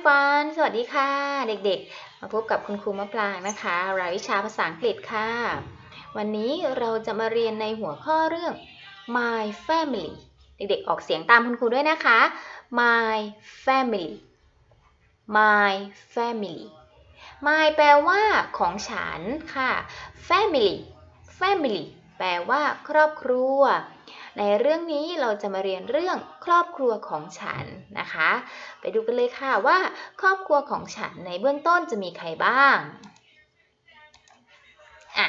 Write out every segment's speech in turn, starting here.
everyone สวัสดีค่ะ เด็กๆ มาพบกับคุณครูมะปรางนะคะ รายวิชาภาษาอังกฤษค่ะ วันนี้เราจะมาเรียนในหัวข้อเรื่อง my family เด็กๆ ออกเสียงตามคุณครูด้วยนะคะ my family my family my แปลว่าของฉันค่ะ family family แปลว่าครอบครัว ในเรื่องนี้เราจะมาเรียนเรื่องครอบครัวของฉันนะคะ ไปดูกันเลยค่ะว่า ครอบครัวของฉันในเบื้องต้นจะมีใครบ้างอะ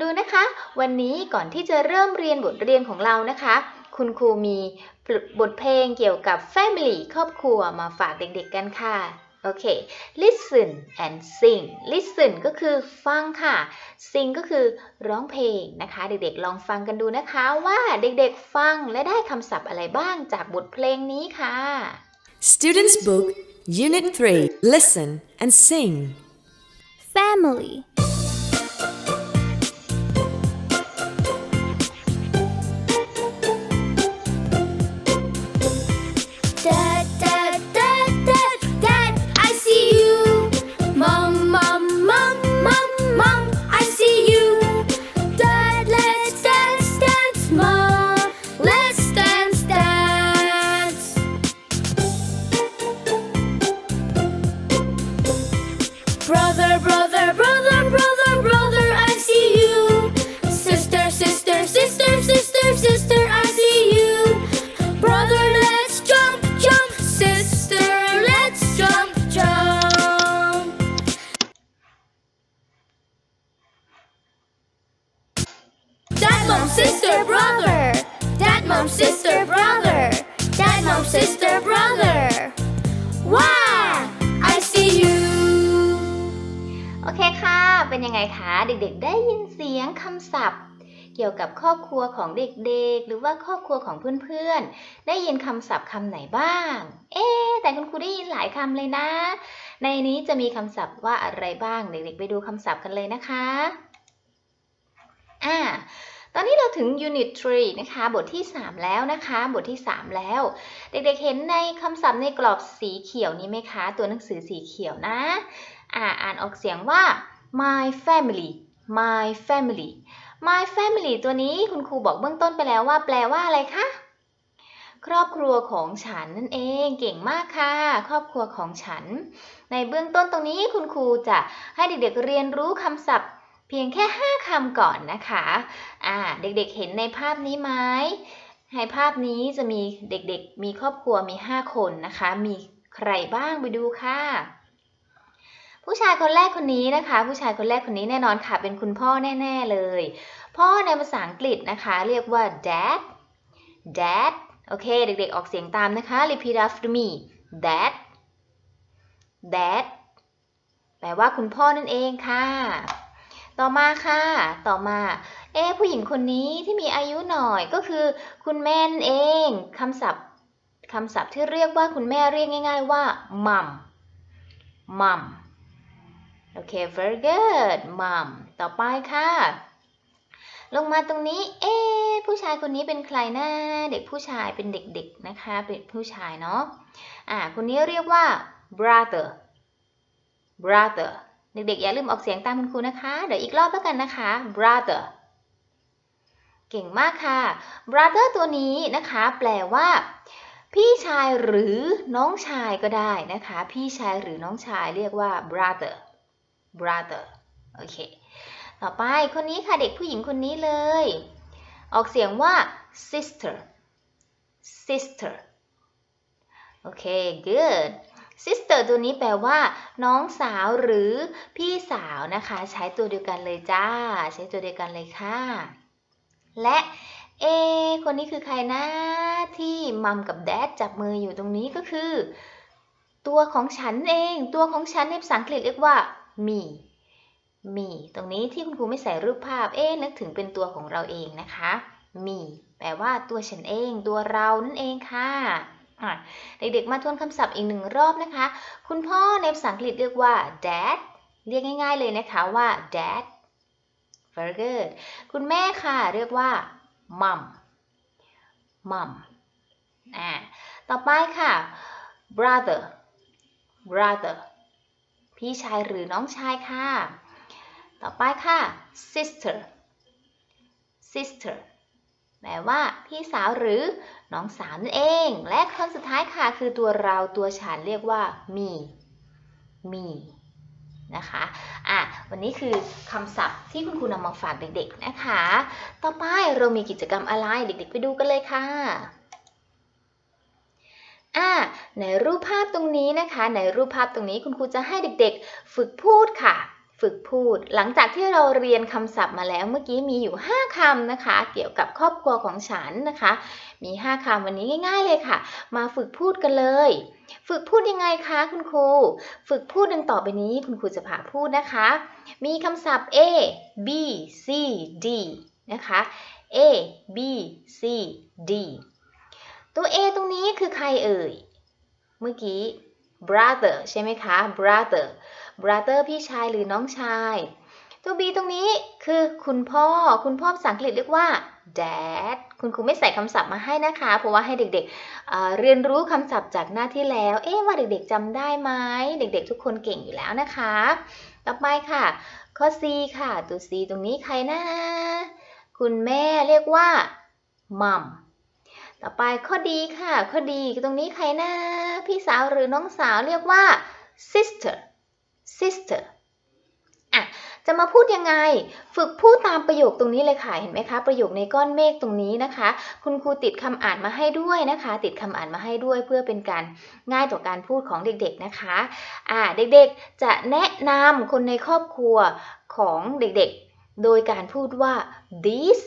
ดูนะคะ วันนี้ก่อนที่จะเริ่มเรียนบทเรียนของเรานะคะ คุณครูมีบทเพลงเกี่ยวกับ family ครอบครัวมาฝากเด็กๆกันค่ะ โอเค listen and sing listen ก็คือฟังค่ะ sing ก็คือร้องเพลงนะคะ เด็กๆ ลองฟังกันดูนะคะว่าเด็กๆ ฟังและได้คำศัพท์อะไรบ้างจากบทเพลงนี้ค่ะ Students' Book, Unit 3 Listen and Sing. Family. Sister, brother. Dad, mom, sister, brother. Dad, mom, sister, brother. Wow, I see you. โอเคค่ะ เป็นยังไงคะ เด็กๆ ได้ยินเสียงคำศัพท์ เกี่ยวกับครอบครัวของเด็กๆ หรือว่าครอบครัวของเพื่อนๆ ได้ยินคำศัพท์คำไหนบ้าง เอ๊แต่คุณครูได้ยินหลายคำเลยนะ ในนี้จะมีคำศัพท์ว่าอะไรบ้าง เด็กๆ ไปดูคำศัพท์กันเลยนะคะ อ่า ตอนนี้เราถึง Unit 3 นะคะ บทที่ 3 แล้วนะคะ บทที่ 3 แล้ว เด็กๆ เห็นในคำศัพท์ในกรอบสีเขียวนี้ไหมคะ ตัวหนังสือสีเขียวนะ อ่าอ่านออกเสียงว่า my family my family my family ตัวนี้คุณครูบอกเบื้องต้นไปแล้วว่า แปลว่าอะไรคะ ครอบครัวของฉันนั่นเอง เก่งมากค่ะ ครอบครัวของฉัน ในเบื้องต้นตรงนี้คุณครูจะให้เด็กๆเรียนรู้คำศัพท์ เพียงแค่ 5คำก่อนนะคะอ่าเด็กๆเห็นในภาพนี้ไหมในภาพนี้จะมีเด็กๆ มีครอบครัวมี 5 คนนะคะ มีใครบ้างไปดูค่ะ ผู้ชายคนแรกคนนี้นะคะ ผู้ชายคนแรกคนนี้แน่นอนค่ะ เป็นคุณพ่อแน่ ๆเลย พ่อในภาษาอังกฤษนะคะ เรียกว่า dad dad โอเค เด็กๆ ออกเสียงตามนะคะ repeat after me dad dad แปลว่าคุณพ่อนั่นเองค่ะ ต่อมาค่ะ ต่อมา เอ๊ผู้หญิงคนนี้ที่มีอายุหน่อยก็คือคุณแม่นเองคำศัพท์คำศัพท์ที่เรียกว่าคุณแม่เรียกง่าย ๆว่า mum mum โอเค very good mom ต่อไปค่ะ ลงมาตรงนี้ เอ๊ผู้ชายคนนี้เป็นใครนะเด็กผู้ชายเป็นเด็กๆนะคะ เป็นผู้ชายเนาะอ่าคนนี้เรียกว่า brother brother เด็กๆ อย่าลืมออกเสียงตามคุณครูนะคะ เดี๋ยวอีกรอบแล้วกันนะคะ brother เก่งมากค่ะ brother ตัวนี้นะคะ แปลว่า พี่ชายหรือน้องชายก็ได้นะคะ พี่ชายหรือน้องชายเรียกว่า brother brother โอเค ต่อไปคนนี้ค่ะเด็กผู้หญิงคนนี้เลย ออกเสียงว่า sister sister โอเค good sister ตัวนี้แปลว่า น้องสาวหรือพี่สาวนะคะ ใช้ตัวเดียวกันเลยจ้า ใช้ตัวเดียวกันเลยค่ะ และเอ คนนี้คือใครนะที่มัมกับแดดจับมืออยู่ตรงนี้ก็คือ ตัวของฉันเอง ตัวของฉันในภาษาอังกฤษเรียกว่า me me ตรงนี้ที่คุณครูไม่ใส่รูปภาพ เอ๊นึกถึงเป็นตัวของเราเองนะคะ me แปลว่าตัวฉันเอง ตัวเรานั่นเองค่ะ เด็กๆ มาทวนคำศัพท์อีกหนึ่งรอบนะคะ คุณพ่อในภาษาอังกฤษเรียกว่า dad เรียกง่าย ๆเลยนะคะว่า dad very good คุณแม่ค่ะ เรียกว่า mom mom อ่าต่อไปค่ะ brother brother พี่ชายหรือน้องชายค่ะ ต่อไปค่ะ sister sister แปลว่าพี่สาวหรือน้องสาวนั่นเอง และคำสุดท้ายค่ะคือตัวเราตัวฉันเรียกว่า me me นะคะ อะ วันนี้คือคำศัพท์ที่คุณครูนำมาฝากเด็กๆนะคะ ต่อไปเรามีกิจกรรมอะไรเด็กๆ ไปดูกันเลยค่ะ อะ ในรูปภาพตรงนี้นะคะ ในรูปภาพตรงนี้คุณครูจะให้เด็กๆ ฝึกพูดค่ะ ฝึกพูด หลังจากที่เราเรียนคำศัพท์มาแล้วเมื่อกี้มีอยู่ 5คำนะคะ เกี่ยวกับครอบครัวของฉันนะคะ มี 5คำวันนี้ง่าย ๆเลยค่ะ มาฝึกพูดกันเลย ฝึกพูดยังไงคะคุณครู ฝึกพูดดังต่อไปนี้คุณครูจะพาพูดนะคะ มีคำศัพท์ A B C D นะคะ A B C D ตัว A ตรงนี้คือใครเอ่ย เมื่อกี้ brother ใช่ไหมคะ brother brother พี่ชายหรือน้องชายตัว B ตรงนี้คือคุณพ่อ คุณพ่อภาษาอังกฤษเรียกว่า dad คุณครูไม่ใส่คำศัพท์มาให้นะคะ เพราะว่าให้เด็กๆเเรียนรู้คำศัพท์จากหน้าที่แล้ว เอ๊ะว่าเด็กๆจำได้ไหม เด็กๆ ทุกคนเก่งอยู่แล้วนะคะ ต่อไปค่ะ ข้อ C ค่ะ ตัว C ตรงนี้ใครนะ คุณแม่เรียกว่า mom ต่อไปข้อดีค่ะ ข้อดีตรงนี้ใครนะ พี่สาวหรือน้องสาวเรียกว่า sister sister อะจะมาพูดยังไง ฝึกพูดตามประโยคตรงนี้เลยค่ะ เห็นไหมคะ ประโยคในก้อนเมฆตรงนี้นะคะ คุณครูติดคำอ่านมาให้ด้วยนะคะ ติดคำอ่านมาให้ด้วยเพื่อเป็นการง่ายต่อการพูดของเด็กๆนะคะ อ่าเด็กๆจะแนะนำคนในครอบครัวของเด็กๆ โดยการพูดว่า this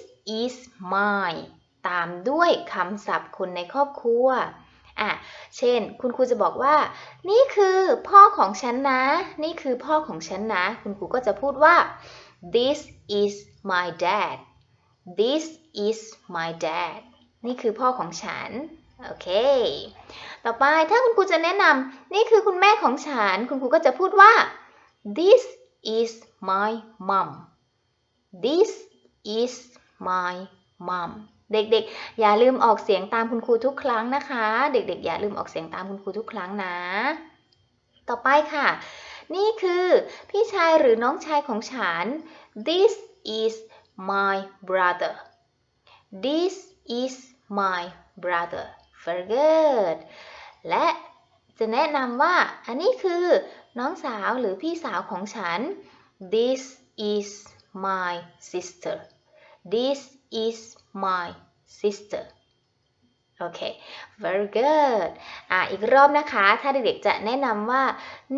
is mine ตามด้วยคำศัพท์คนในครอบครัว อะเช่น คุณครูจะบอกว่า นี่คือพ่อของฉันนะ นี่คือพ่อของฉันนะ คุณครูก็จะพูดว่า this is my dad this is my dad นี่คือพ่อของฉัน โอเค ต่อไปถ้าคุณครูจะแนะนำนี่คือคุณแม่ของฉัน คุณครูก็จะพูดว่า this is my mom this is my mom เด็กๆ อย่าลืมออกเสียงตามคุณครูทุกครั้งนะคะ เด็กๆ อย่าลืมออกเสียงตามคุณครูทุกครั้งนะ ต่อไปค่ะ นี่คือพี่ชายหรือน้องชายของฉัน this is my brother this is my brother very good และจะแนะนำว่าอันนี้คือน้องสาวหรือพี่สาวของฉัน this is my sister this is my sister โอเค very good อะ อีกรอบนะคะ ถ้าเด็กๆจะแนะนำว่า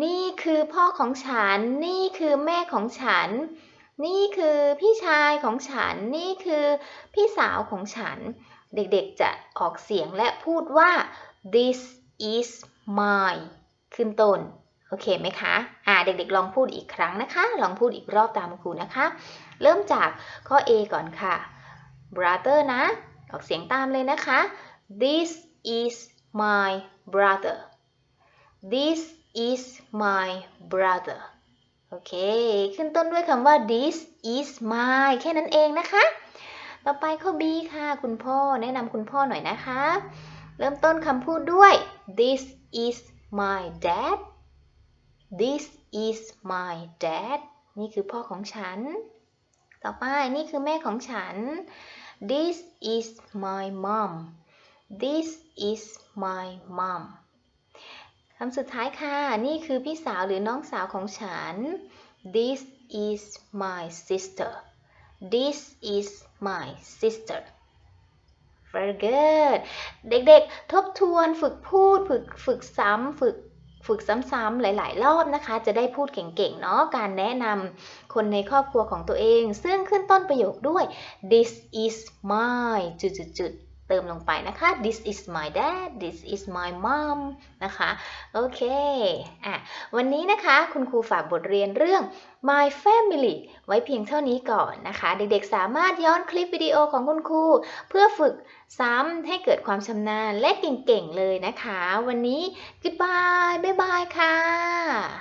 นี่คือพ่อของฉัน นี่คือแม่ของฉัน นี่คือพี่ชายของฉัน นี่คือพี่สาวของฉัน เด็กๆจะออกเสียงและพูดว่า this is my ขึ้นต้น โอเคไหมคะ อ่า เด็กๆ ลองพูดอีกครั้งนะคะ ลองพูดอีกรอบตามครูนะคะ เริ่มจากข้อ A ก่อนค่ะ brother นะ ออกเสียงตามเลยนะคะ this is my brother this is my brother โอเค ขึ้นต้นด้วยคำว่า this is my แค่นั้นเองนะคะ ต่อไปข้อ B ค่ะ คุณพ่อ แนะนำคุณพ่อหน่อยนะคะ เริ่มต้นคำพูดด้วย this is my dad this is my dad นี่คือพ่อของฉัน ต่อไปนี่คือแม่ของฉัน this is my mom this is my mom คำสุดท้ายค่ะ นี่คือพี่สาวหรือน้องสาวของฉัน this is my sister this is my sister very good เด็กๆ ทบทวนฝึกพูด ฝึกฝึกซ้ำ ฝึก ฝึกซ้ำๆหลาย ๆ รอบนะคะ จะได้พูดเก่งๆเนาะการแนะนำคนในครอบครัวของตัวเอง ซึ่งขึ้นต้นประโยคด้วย this is my จุดๆๆ เติมลงไปนะคะ this is my dad this is my mom นะคะ โอเค อะ วันนี้นะคะคุณครูฝากบทเรียนเรื่อง my family ไว้เพียงเท่านี้ก่อนนะคะ เด็กๆสามารถย้อนคลิปวิดีโอของคุณครู เพื่อฝึกซ้ำให้เกิดความชำนาญและเก่งๆเลยนะคะ วันนี้ goodbye บ๊ายบายค่ะ